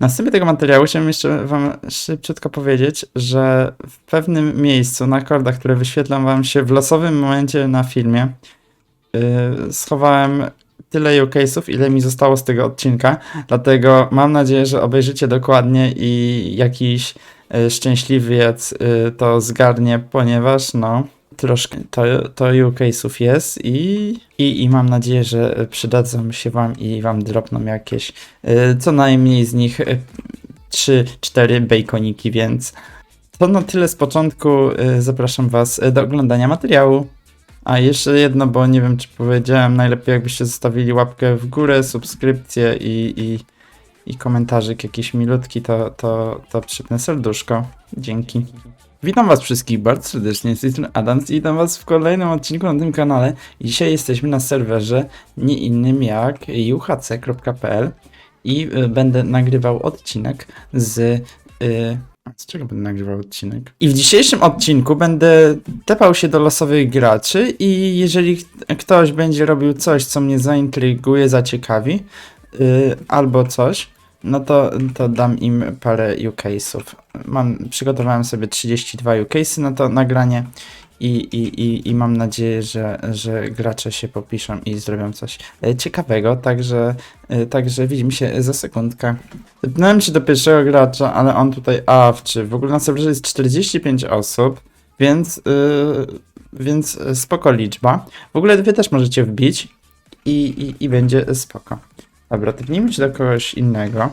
Na wstępie tego materiału chciałem jeszcze wam szybciutko powiedzieć, że w pewnym miejscu na kordach, które wyświetlam wam się w losowym momencie na filmie, yy, schowałem tyle case'ów, ile mi zostało z tego odcinka, dlatego mam nadzieję, że obejrzycie dokładnie i jakiś yy, szczęśliwiec yy, to zgarnie, ponieważ no troszkę to, to case'ów jest i, i, i mam nadzieję, że przydadzą się wam i wam dropną jakieś y, co najmniej z nich 3-4 baconiki, więc to na tyle z początku. Y, Zapraszam was y, do oglądania materiału. A jeszcze jedno, bo nie wiem czy powiedziałem, najlepiej jakbyście zostawili łapkę w górę, subskrypcję i, i, i komentarzyk jakiś milutki, to, to, to przypnę serduszko. Dzięki. Witam was wszystkich bardzo serdecznie, z tej strony Adams i witam was w kolejnym odcinku na tym kanale. Dzisiaj jesteśmy na serwerze nie innym jak uhc.pl i y, będę nagrywał odcinek z... Y, z czego będę nagrywał odcinek? I w dzisiejszym odcinku będę tepał się do losowych graczy i jeżeli ktoś będzie robił coś, co mnie zaintryguje, zaciekawi, y, albo coś, no to, to dam im parę UCase'ów. Mam, przygotowałem sobie 32 UCase'y na to nagranie i, i, i, i mam nadzieję, że, że gracze się popiszą i zrobią coś e, ciekawego, także, e, także widzimy się za sekundkę. Zepnąłem się do pierwszego gracza, ale on tutaj awczy. W ogóle na serwerze jest 45 osób, więc, yy, więc spoko liczba. W ogóle wy też możecie wbić i, i, i będzie spoko. Dobra, typnijmy się do kogoś innego.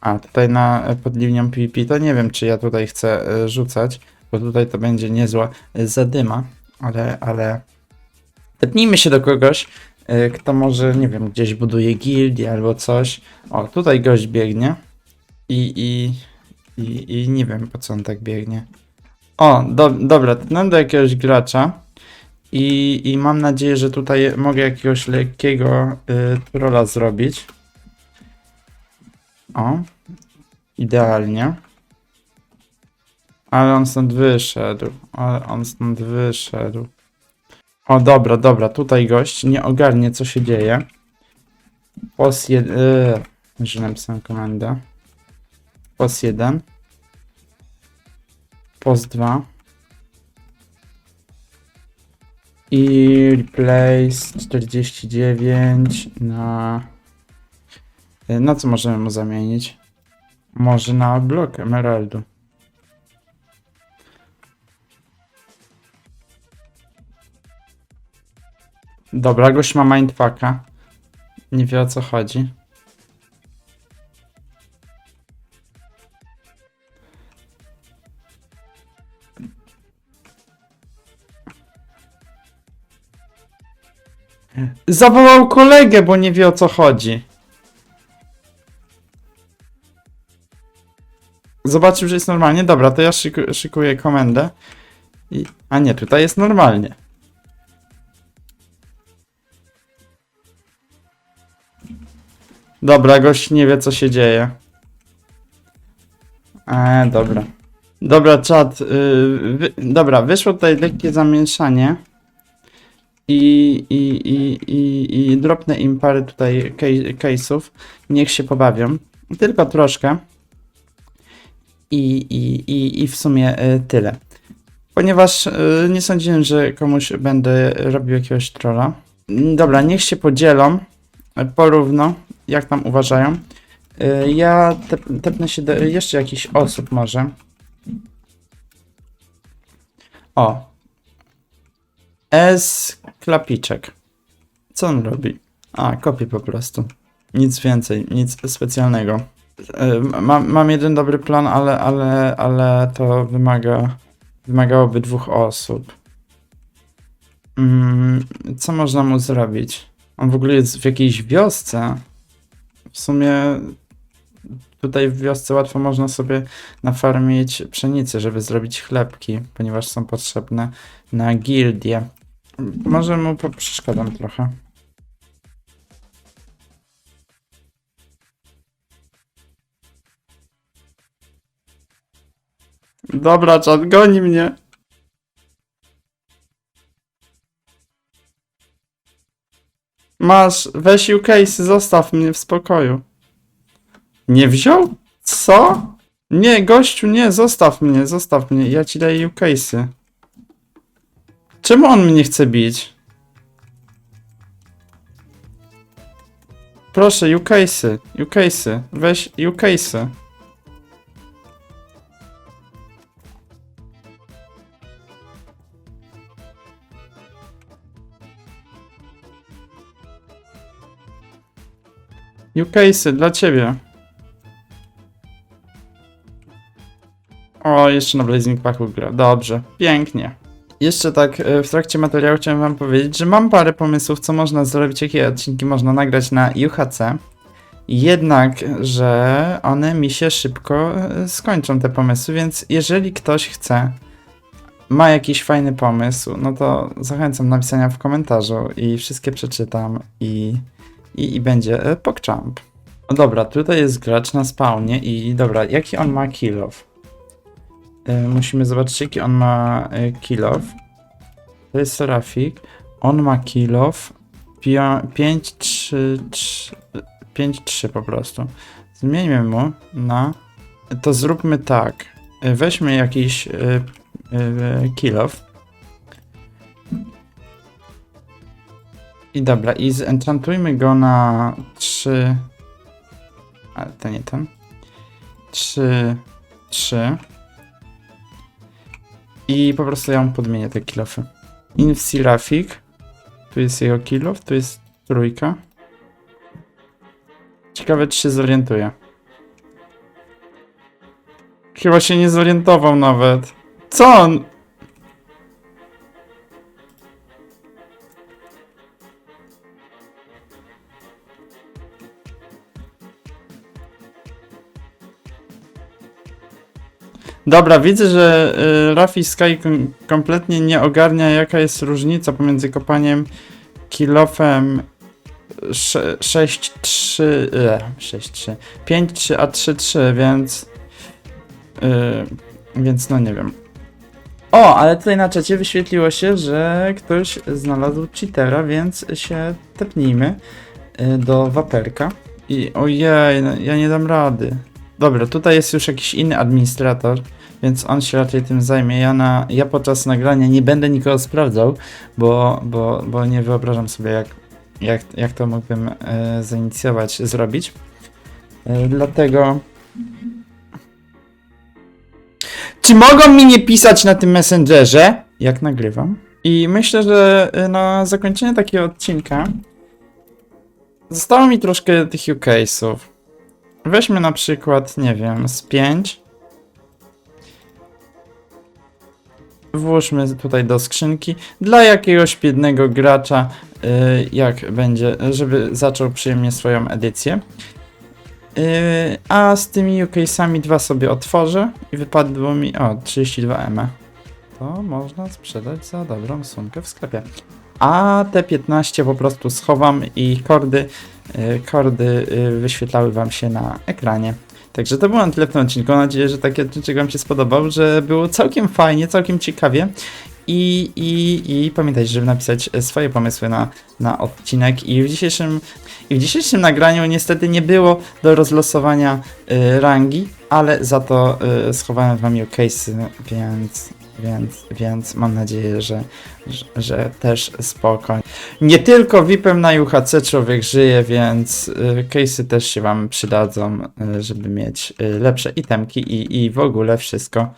A, tutaj na pod linią PvP to nie wiem, czy ja tutaj chcę e, rzucać, bo tutaj to będzie niezła e, zadyma, ale, ale... Tepnijmy się do kogoś, e, kto może, nie wiem, gdzieś buduje gildię albo coś. O, tutaj gość biegnie i, i, i, i nie wiem, po co on tak biegnie. O, do, dobra, tepnę do jakiegoś gracza. I, I mam nadzieję, że tutaj mogę jakiegoś lekkiego y, trolla zrobić. O, idealnie. Ale on stąd wyszedł. Ale on stąd wyszedł. O, dobra, dobra, tutaj gość nie ogarnie, co się dzieje. Pos 1. Yy, że napisałem komendę. Pos 1. Pos 2. I replace 49 na. y, Na co możemy mu zamienić? Może na blok emeraldu. Dobra, gość ma mindfucka. Nie wie o co chodzi. Zawołał kolegę, bo nie wie o co chodzi. Zobaczył, że jest normalnie. Dobra, to ja szyku, szykuję komendę. I... A nie, tutaj jest normalnie. Dobra, gość nie wie co się dzieje. Eee, dobra. Dobra, czat. Yy, wy... Dobra, wyszło tutaj lekkie zamieszanie i, i, i, i, i dropnę im parę tutaj case- case'ów. Niech się pobawią. Tylko troszkę. I, i, i, i w sumie y, tyle. Ponieważ y, nie sądziłem, że komuś będę robił jakiegoś trolla. Dobra, niech się podzielą porówno, jak tam uważają. Y, Ja tep, tepnę się do jeszcze jakichś osób może. O, S. Klapiczek. Co on robi? A, kopi po prostu. Nic więcej, nic specjalnego. E, Mam, mam jeden dobry plan, ale, ale, ale to wymaga, wymagałoby dwóch osób. Mm, co można mu zrobić? On w ogóle jest w jakiejś wiosce. W sumie tutaj w wiosce łatwo można sobie nafarmić pszenicę, żeby zrobić chlebki, ponieważ są potrzebne na gildię. Może mu przeszkadzam trochę. Dobra, czat, goni mnie. Masz, weź case, zostaw mnie w spokoju. Nie wziął? Co? Nie, gościu, nie, zostaw mnie, zostaw mnie, ja ci daję UCase'y. Czemu on mnie chce bić? Proszę, UCase'y, UCase'y, weź UCase'y. UCase'y dla ciebie. O, jeszcze na Blazing Packu gra. Dobrze, pięknie. Jeszcze tak e, w trakcie materiału chciałem wam powiedzieć, że mam parę pomysłów, co można zrobić, jakie odcinki można nagrać na UHC. Jednak, że one mi się szybko e, skończą, te pomysły, więc jeżeli ktoś chce, ma jakiś fajny pomysł, no to zachęcam do napisania w komentarzu i wszystkie przeczytam i, i, i będzie e, PogChamp. No dobra, tutaj jest gracz na spawnie i dobra, jaki on ma kill off? Y, musimy zobaczyć, jaki on ma y, kill off. To jest Serafik. On ma kill off 5, 3, 5, 3 po prostu. Zmieńmy mu na... To zróbmy tak. Y, Weźmy jakiś kill off. I dobra, i zenchantujmy go na 3... Ale to nie ten. 3, 3. I po prostu ja mu podmienię te kilofy. Infsirafik. Tu jest jego kilof, tu jest trójka. Ciekawe, czy się zorientuje. Chyba się nie zorientował nawet. Co on? Dobra, widzę, że y, Rafi Sky kom kompletnie nie ogarnia, jaka jest różnica pomiędzy kopaniem kilofem 6-3, e, 6-3, 5-3 a 3-3, więc y, więc no nie wiem. O, ale tutaj na czacie wyświetliło się, że ktoś znalazł cheatera, więc się tepnijmy y, do waperka. I ojej, no, ja nie dam rady. Dobra, tutaj jest już jakiś inny administrator, więc on się raczej tym zajmie. Ja, na, ja podczas nagrania nie będę nikogo sprawdzał, bo, bo, bo nie wyobrażam sobie, jak, jak, jak to mógłbym e, zainicjować, zrobić. E, dlatego. Czy mogą mi nie pisać na tym Messengerze, jak nagrywam? I myślę, że e, na zakończenie takiego odcinka zostało mi troszkę tych UCase'ów. Weźmy na przykład, nie wiem, z 5. Włóżmy tutaj do skrzynki dla jakiegoś biednego gracza, y, jak będzie, żeby zaczął przyjemnie swoją edycję. Y, a z tymi UCase'ami dwa sobie otworzę i wypadło mi, o, 32 M. To można sprzedać za dobrą sumkę w sklepie. A te 15 po prostu schowam i kordy kordy y, wyświetlały Wam się na ekranie. Także to było na tyle w tym odcinku. Mam nadzieję, że taki odcinek Wam się spodobał, że było całkiem fajnie, całkiem ciekawie. I, i, i pamiętajcie, żeby napisać swoje pomysły na, na odcinek. I w, dzisiejszym, I w dzisiejszym nagraniu niestety nie było do rozlosowania y, rangi, ale za to y, schowałem Wam case'y, więc, więc, więc mam nadzieję, że, że, że też spoko. Nie tylko VIP-em na UHC człowiek żyje, więc y, case'y też się wam przydadzą, y, żeby mieć y, lepsze itemki i, i w ogóle wszystko.